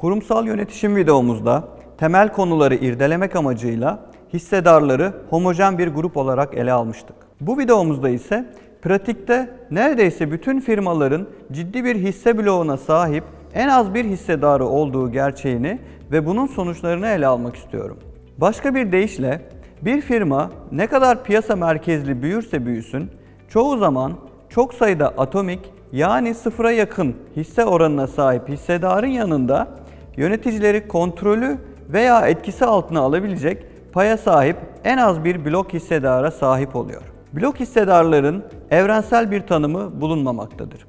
Kurumsal yönetişim videomuzda temel konuları irdelemek amacıyla hissedarları homojen bir grup olarak ele almıştık. Bu videomuzda ise pratikte neredeyse bütün firmaların ciddi bir hisse bloğuna sahip en az bir hissedarı olduğu gerçeğini ve bunun sonuçlarını ele almak istiyorum. Başka bir deyişle bir firma ne kadar piyasa merkezli büyürse büyüsün çoğu zaman çok sayıda atomik yani sıfıra yakın hisse oranına sahip hissedarın yanında yöneticileri kontrolü veya etkisi altına alabilecek paya sahip en az bir blok hissedara sahip oluyor. Blok hissedarların evrensel bir tanımı bulunmamaktadır.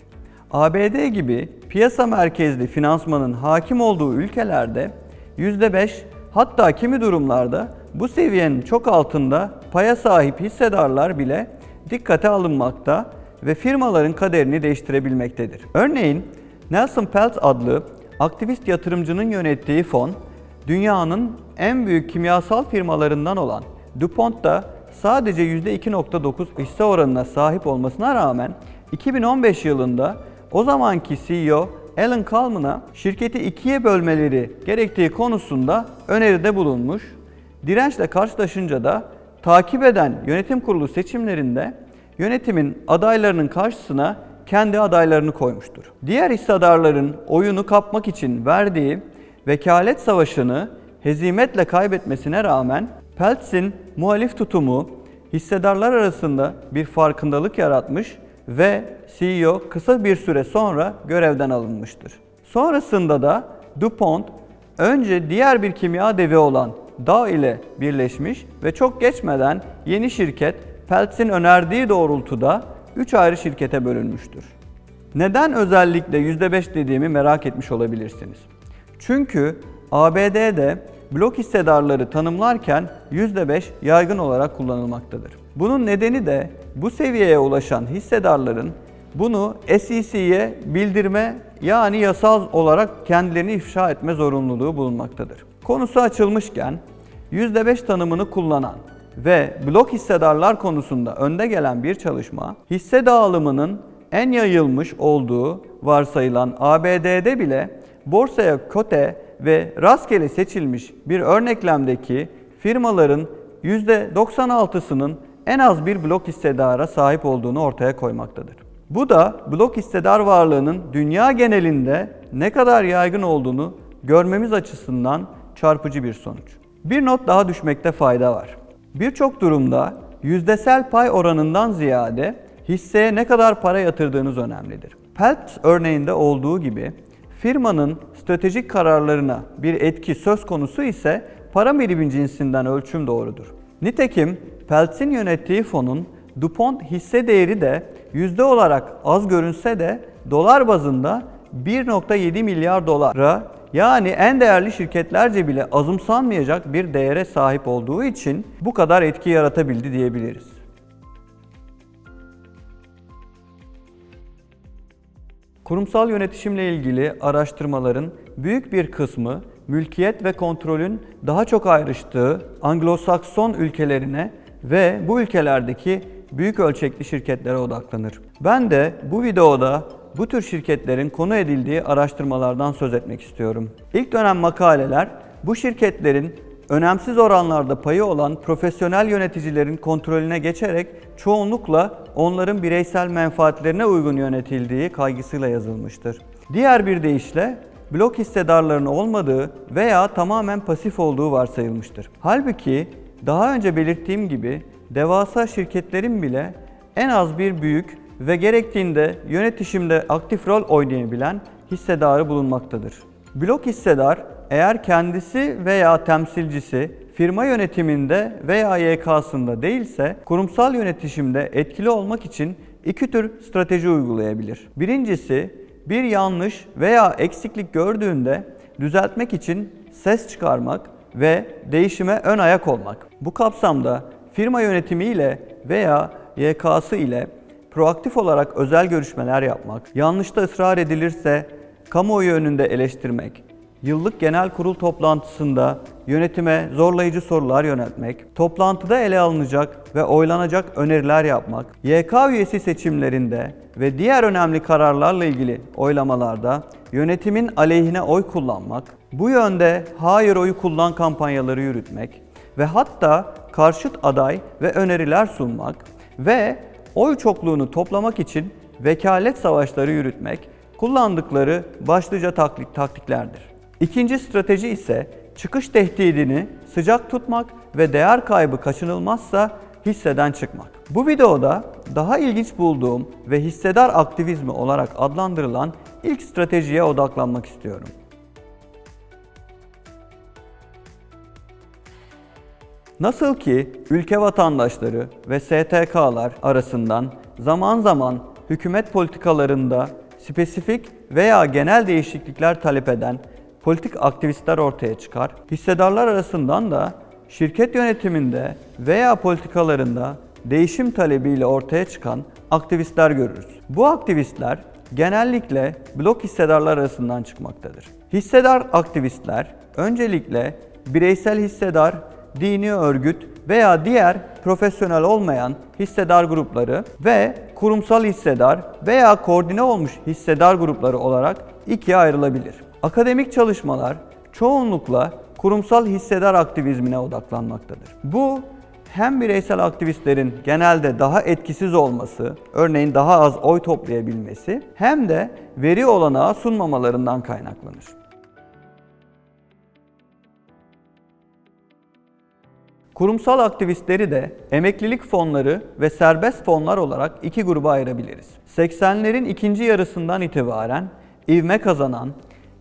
ABD gibi piyasa merkezli finansmanın hakim olduğu ülkelerde %5 hatta kimi durumlarda bu seviyenin çok altında paya sahip hissedarlar bile dikkate alınmakta ve firmaların kaderini değiştirebilmektedir. Örneğin Nelson Peltz adlı aktivist yatırımcının yönettiği fon, dünyanın en büyük kimyasal firmalarından olan DuPont'ta sadece %2.9 hisse oranına sahip olmasına rağmen 2015 yılında o zamanki CEO Alan Kalman'a şirketi ikiye bölmeleri gerektiği konusunda öneride bulunmuş. Dirençle karşılaşınca da takip eden yönetim kurulu seçimlerinde yönetimin adaylarının karşısına kendi adaylarını koymuştur. Diğer hissedarların oyunu kapmak için verdiği vekalet savaşını hezimetle kaybetmesine rağmen Peltz'in muhalif tutumu hissedarlar arasında bir farkındalık yaratmış ve CEO kısa bir süre sonra görevden alınmıştır. Sonrasında da DuPont önce diğer bir kimya devi olan Dow ile birleşmiş ve çok geçmeden yeni şirket Peltz'in önerdiği doğrultuda 3 ayrı şirkete bölünmüştür. Neden özellikle %5 dediğimi merak etmiş olabilirsiniz. Çünkü ABD'de blok hissedarları tanımlarken %5 yaygın olarak kullanılmaktadır. Bunun nedeni de bu seviyeye ulaşan hissedarların bunu SEC'ye bildirme yani yasal olarak kendilerini ifşa etme zorunluluğu bulunmaktadır. Konusu açılmışken %5 tanımını kullanan ve blok hissedarlar konusunda önde gelen bir çalışma, hisse dağılımının en yayılmış olduğu varsayılan ABD'de bile borsaya kote ve rastgele seçilmiş bir örneklemdeki firmaların %96'sının en az bir blok hissedara sahip olduğunu ortaya koymaktadır. Bu da blok hissedar varlığının dünya genelinde ne kadar yaygın olduğunu görmemiz açısından çarpıcı bir sonuç. Bir not daha düşmekte fayda var. Birçok durumda yüzdesel pay oranından ziyade hisseye ne kadar para yatırdığınız önemlidir. Peltz örneğinde olduğu gibi firmanın stratejik kararlarına bir etki söz konusu ise para birimi cinsinden ölçüm doğrudur. Nitekim Peltz'in yönettiği fonun DuPont hisse değeri de yüzde olarak az görünse de dolar bazında 1.7 milyar dolara yani en değerli şirketlerce bile azımsanmayacak bir değere sahip olduğu için bu kadar etki yaratabildi diyebiliriz. Kurumsal yönetişimle ilgili araştırmaların büyük bir kısmı mülkiyet ve kontrolün daha çok ayrıştığı Anglo-Sakson ülkelerine ve bu ülkelerdeki büyük ölçekli şirketlere odaklanır. Ben de bu videoda bu tür şirketlerin konu edildiği araştırmalardan söz etmek istiyorum. İlk dönem makaleler bu şirketlerin önemsiz oranlarda payı olan profesyonel yöneticilerin kontrolüne geçerek çoğunlukla onların bireysel menfaatlerine uygun yönetildiği kaygısıyla yazılmıştır. Diğer bir deyişle blok hissedarlarının olmadığı veya tamamen pasif olduğu varsayılmıştır. Halbuki daha önce belirttiğim gibi devasa şirketlerin bile en az bir büyük ve gerektiğinde yönetişimde aktif rol oynayabilen hissedarı bulunmaktadır. Blok hissedar eğer kendisi veya temsilcisi firma yönetiminde veya YK'sında değilse kurumsal yönetişimde etkili olmak için iki tür strateji uygulayabilir. Birincisi bir yanlış veya eksiklik gördüğünde düzeltmek için ses çıkarmak ve değişime ön ayak olmak. Bu kapsamda firma yönetimi ile veya YK'sı ile proaktif olarak özel görüşmeler yapmak, yanlışta ısrar edilirse kamuoyu önünde eleştirmek, yıllık genel kurul toplantısında yönetime zorlayıcı sorular yöneltmek, toplantıda ele alınacak ve oylanacak öneriler yapmak, YK üyesi seçimlerinde ve diğer önemli kararlarla ilgili oylamalarda yönetimin aleyhine oy kullanmak, Bu yönde hayır oyu kullan kampanyaları yürütmek ve hatta karşıt aday ve öneriler sunmak ve oy çokluğunu toplamak için vekalet savaşları yürütmek kullandıkları başlıca taktik, taktiklerdir. İkinci strateji ise çıkış tehdidini sıcak tutmak ve değer kaybı kaçınılmazsa hisseden çıkmak. Bu videoda daha ilginç bulduğum ve hissedar aktivizmi olarak adlandırılan ilk stratejiye odaklanmak istiyorum. Nasıl ki ülke vatandaşları ve STK'lar arasından zaman zaman hükümet politikalarında spesifik veya genel değişiklikler talep eden politik aktivistler ortaya çıkar. Hissedarlar arasından da şirket yönetiminde veya politikalarında değişim talebiyle ortaya çıkan aktivistler görürüz. Bu aktivistler genellikle blok hissedarlar arasından çıkmaktadır. Hissedar aktivistler öncelikle bireysel hissedar, dini örgüt veya diğer profesyonel olmayan hissedar grupları ve kurumsal hissedar veya koordine olmuş hissedar grupları olarak ikiye ayrılabilir. Akademik çalışmalar çoğunlukla kurumsal hissedar aktivizmine odaklanmaktadır. Bu hem bireysel aktivistlerin genelde daha etkisiz olması, örneğin daha az oy toplayabilmesi hem de veri olanağı sunmamalarından kaynaklanır. Kurumsal aktivistleri de emeklilik fonları ve serbest fonlar olarak iki gruba ayırabiliriz. 80'lerin ikinci yarısından itibaren ivme kazanan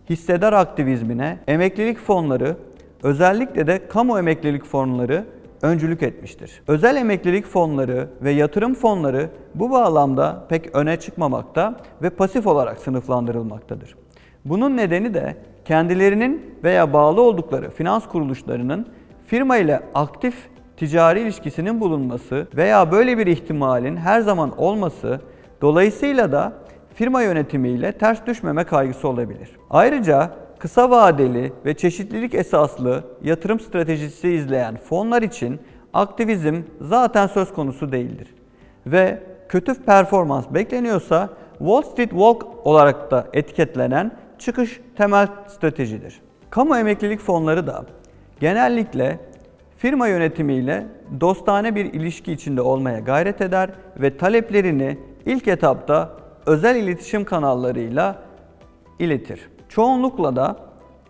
hissedar aktivizmine emeklilik fonları, özellikle de kamu emeklilik fonları öncülük etmiştir. Özel emeklilik fonları ve yatırım fonları bu bağlamda pek öne çıkmamakta ve pasif olarak sınıflandırılmaktadır. Bunun nedeni de kendilerinin veya bağlı oldukları finans kuruluşlarının firma ile aktif ticari ilişkisinin bulunması veya böyle bir ihtimalin her zaman olması dolayısıyla da firma yönetimiyle ters düşmeme kaygısı olabilir. Ayrıca kısa vadeli ve çeşitlilik esaslı yatırım stratejisi izleyen fonlar için aktivizm zaten söz konusu değildir. Ve kötü performans bekleniyorsa Wall Street Walk olarak da etiketlenen çıkış temel stratejidir. Kamu emeklilik fonları da genellikle firma yönetimiyle dostane bir ilişki içinde olmaya gayret eder ve taleplerini ilk etapta özel iletişim kanallarıyla iletir. Çoğunlukla da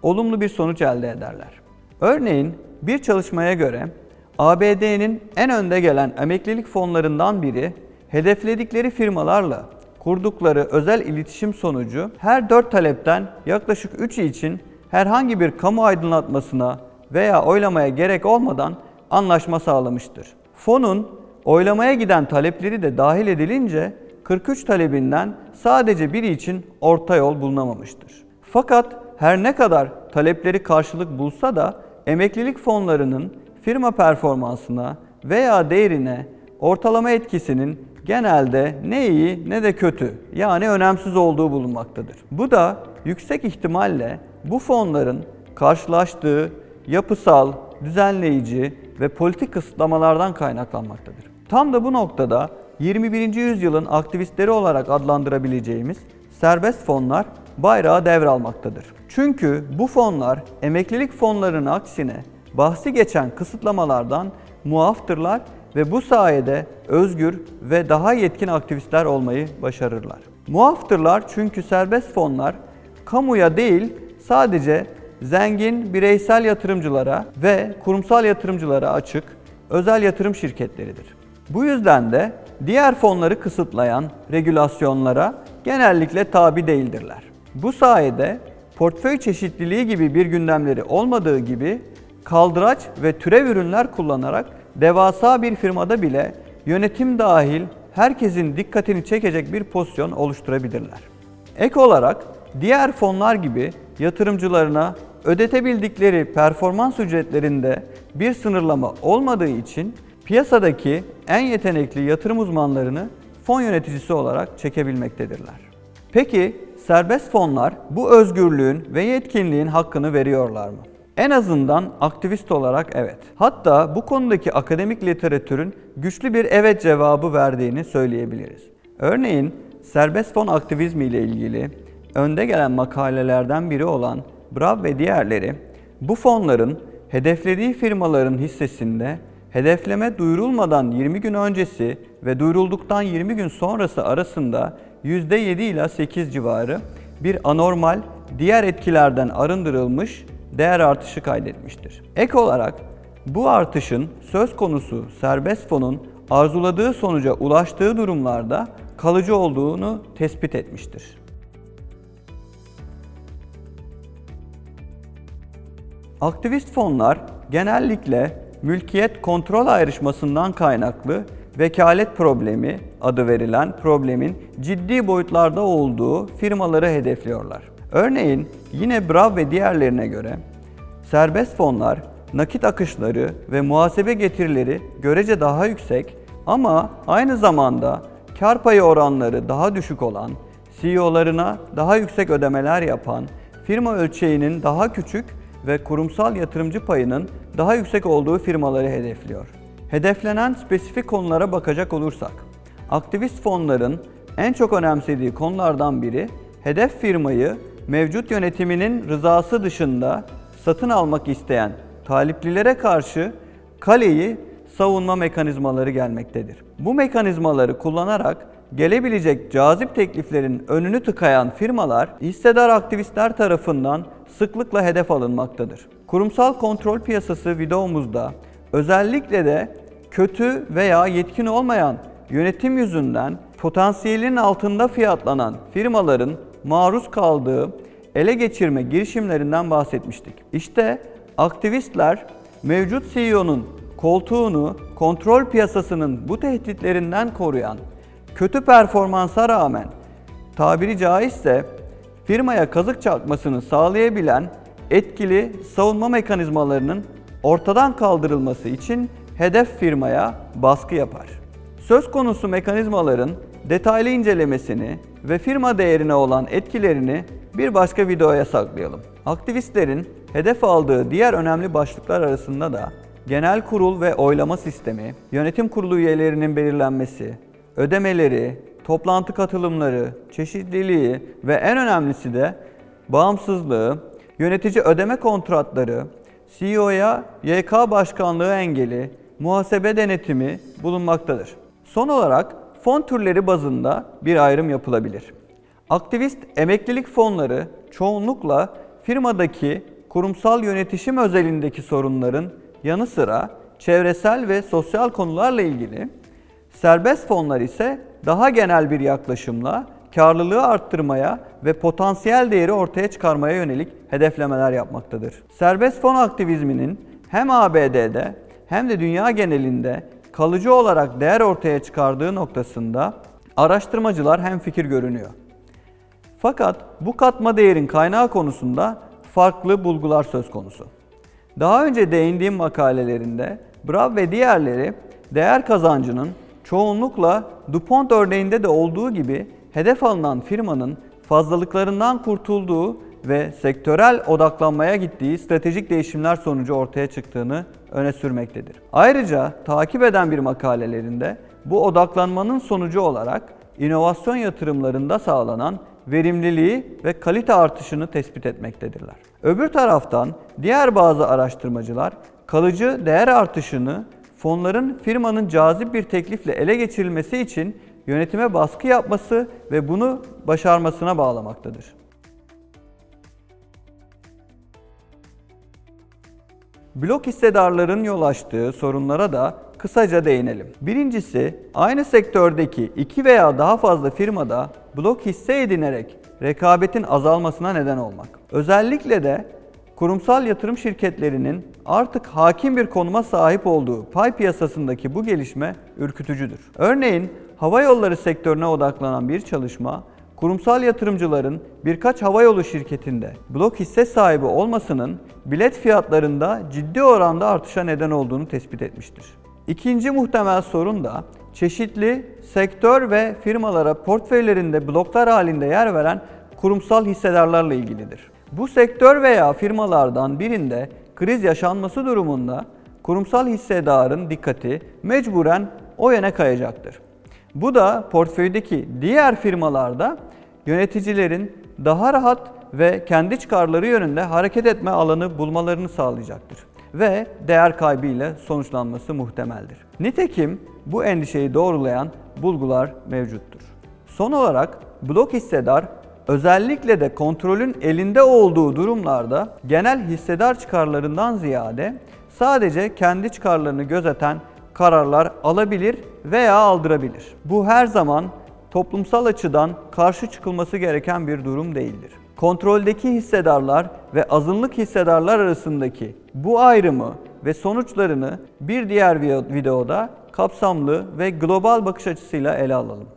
olumlu bir sonuç elde ederler. Örneğin bir çalışmaya göre ABD'nin en önde gelen emeklilik fonlarından biri hedefledikleri firmalarla kurdukları özel iletişim sonucu her 4 talepten yaklaşık 3'ü için herhangi bir kamu aydınlatmasına veya oylamaya gerek olmadan anlaşma sağlamıştır. Fonun oylamaya giden talepleri de dahil edilince 43 talebinden sadece biri için orta yol bulunamamıştır. Fakat her ne kadar talepleri karşılık bulsa da emeklilik fonlarının firma performansına veya değerine ortalama etkisinin genelde ne iyi ne de kötü yani önemsiz olduğu bulunmaktadır. Bu da yüksek ihtimalle bu fonların karşılaştığı yapısal, düzenleyici ve politik kısıtlamalardan kaynaklanmaktadır. Tam da bu noktada 21. yüzyılın aktivistleri olarak adlandırabileceğimiz serbest fonlar bayrağı devralmaktadır. Çünkü bu fonlar emeklilik fonlarının aksine bahsi geçen kısıtlamalardan muaftırlar ve bu sayede özgür ve daha yetkin aktivistler olmayı başarırlar. Muaftırlar çünkü serbest fonlar kamuya değil sadece zengin bireysel yatırımcılara ve kurumsal yatırımcılara açık özel yatırım şirketleridir. Bu yüzden de diğer fonları kısıtlayan regülasyonlara genellikle tabi değildirler. Bu sayede portföy çeşitliliği gibi bir gündemleri olmadığı gibi kaldıraç ve türev ürünler kullanarak devasa bir firmada bile yönetim dahil herkesin dikkatini çekecek bir pozisyon oluşturabilirler. Ek olarak diğer fonlar gibi yatırımcılarına ödetebildikleri performans ücretlerinde bir sınırlama olmadığı için piyasadaki en yetenekli yatırım uzmanlarını fon yöneticisi olarak çekebilmektedirler. Peki serbest fonlar bu özgürlüğün ve yetkinliğin hakkını veriyorlar mı? En azından aktivist olarak evet. Hatta bu konudaki akademik literatürün güçlü bir evet cevabı verdiğini söyleyebiliriz. Örneğin serbest fon aktivizmi ile ilgili önde gelen makalelerden biri olan Brav ve diğerleri bu fonların hedeflediği firmaların hissesinde hedefleme duyurulmadan 20 gün öncesi ve duyurulduktan 20 gün sonrası arasında %7 ila 8 civarı bir anormal diğer etkilerden arındırılmış değer artışı kaydetmiştir. Ek olarak bu artışın söz konusu serbest fonun arzuladığı sonuca ulaştığı durumlarda kalıcı olduğunu tespit etmiştir. Aktivist fonlar genellikle mülkiyet kontrol ayrışmasından kaynaklı vekalet problemi adı verilen problemin ciddi boyutlarda olduğu firmaları hedefliyorlar. Örneğin yine Brav ve diğerlerine göre serbest fonlar nakit akışları ve muhasebe getirileri görece daha yüksek ama aynı zamanda kar payı oranları daha düşük olan, CEO'larına daha yüksek ödemeler yapan, firma ölçeğinin daha küçük ve kurumsal yatırımcı payının daha yüksek olduğu firmaları hedefliyor. Hedeflenen spesifik konulara bakacak olursak, aktivist fonların en çok önemsediği konulardan biri hedef firmayı mevcut yönetiminin rızası dışında satın almak isteyen taliplilere karşı kaleyi savunma mekanizmaları gelmektedir. Bu mekanizmaları kullanarak gelebilecek cazip tekliflerin önünü tıkayan firmalar hissedar aktivistler tarafından sıklıkla hedef alınmaktadır. Kurumsal kontrol piyasası videomuzda özellikle de kötü veya yetkin olmayan yönetim yüzünden potansiyelin altında fiyatlanan firmaların maruz kaldığı ele geçirme girişimlerinden bahsetmiştik. İşte aktivistler mevcut CEO'nun koltuğunu kontrol piyasasının bu tehditlerinden koruyan, kötü performansa rağmen tabiri caizse firmaya kazık çakmasını sağlayabilen etkili savunma mekanizmalarının ortadan kaldırılması için hedef firmaya baskı yapar. Söz konusu mekanizmaların detaylı incelemesini ve firma değerine olan etkilerini bir başka videoya saklayalım. Aktivistlerin hedef aldığı diğer önemli başlıklar arasında da genel kurul ve oylama sistemi, yönetim kurulu üyelerinin belirlenmesi, ödemeleri, toplantı katılımları, çeşitliliği ve en önemlisi de bağımsızlığı, yönetici ödeme kontratları, CEO'ya YK başkanlığı engeli, muhasebe denetimi bulunmaktadır. Son olarak fon türleri bazında bir ayrım yapılabilir. Aktivist emeklilik fonları çoğunlukla firmadaki kurumsal yönetişim özelindeki sorunların yanı sıra çevresel ve sosyal konularla ilgili, serbest fonlar ise daha genel bir yaklaşımla karlılığı arttırmaya ve potansiyel değeri ortaya çıkarmaya yönelik hedeflemeler yapmaktadır. Serbest fon aktivizminin hem ABD'de hem de dünya genelinde kalıcı olarak değer ortaya çıkardığı noktasında araştırmacılar hem fikir görünüyor. Fakat bu katma değerin kaynağı konusunda farklı bulgular söz konusu. Daha önce değindiğim makalelerinde Brav ve diğerleri değer kazancının çoğunlukla DuPont örneğinde de olduğu gibi hedef alınan firmanın fazlalıklarından kurtulduğu ve sektörel odaklanmaya gittiği stratejik değişimler sonucu ortaya çıktığını öne sürmektedir. Ayrıca takip eden bir makalelerinde bu odaklanmanın sonucu olarak inovasyon yatırımlarında sağlanan verimliliği ve kalite artışını tespit etmektedirler. Öbür taraftan diğer bazı araştırmacılar kalıcı değer artışını fonların firmanın cazip bir teklifle ele geçirilmesi için yönetime baskı yapması ve bunu başarmasına bağlamaktadır. Blok hissedarların yol açtığı sorunlara da kısaca değinelim. Birincisi, aynı sektördeki iki veya daha fazla firmada blok hisse edinerek rekabetin azalmasına neden olmak. Özellikle de kurumsal yatırım şirketlerinin artık hakim bir konuma sahip olduğu pay piyasasındaki bu gelişme ürkütücüdür. Örneğin hava yolları sektörüne odaklanan bir çalışma, kurumsal yatırımcıların birkaç havayolu şirketinde blok hisse sahibi olmasının bilet fiyatlarında ciddi oranda artışa neden olduğunu tespit etmiştir. İkinci muhtemel sorun da çeşitli sektör ve firmalara portföylerinde bloklar halinde yer veren kurumsal hissedarlarla ilgilidir. Bu sektör veya firmalardan birinde kriz yaşanması durumunda kurumsal hissedarın dikkati mecburen o yöne kayacaktır. Bu da portföydeki diğer firmalarda yöneticilerin daha rahat ve kendi çıkarları yönünde hareket etme alanı bulmalarını sağlayacaktır ve değer kaybı sonuçlanması muhtemeldir. Nitekim bu endişeyi doğrulayan bulgular mevcuttur. Son olarak blok hissedar özellikle de kontrolün elinde olduğu durumlarda genel hissedar çıkarlarından ziyade sadece kendi çıkarlarını gözeten kararlar alabilir veya aldırabilir. Bu her zaman toplumsal açıdan karşı çıkılması gereken bir durum değildir. Kontroldeki hissedarlar ve azınlık hissedarlar arasındaki bu ayrımı ve sonuçlarını bir diğer videoda kapsamlı ve global bakış açısıyla ele alalım.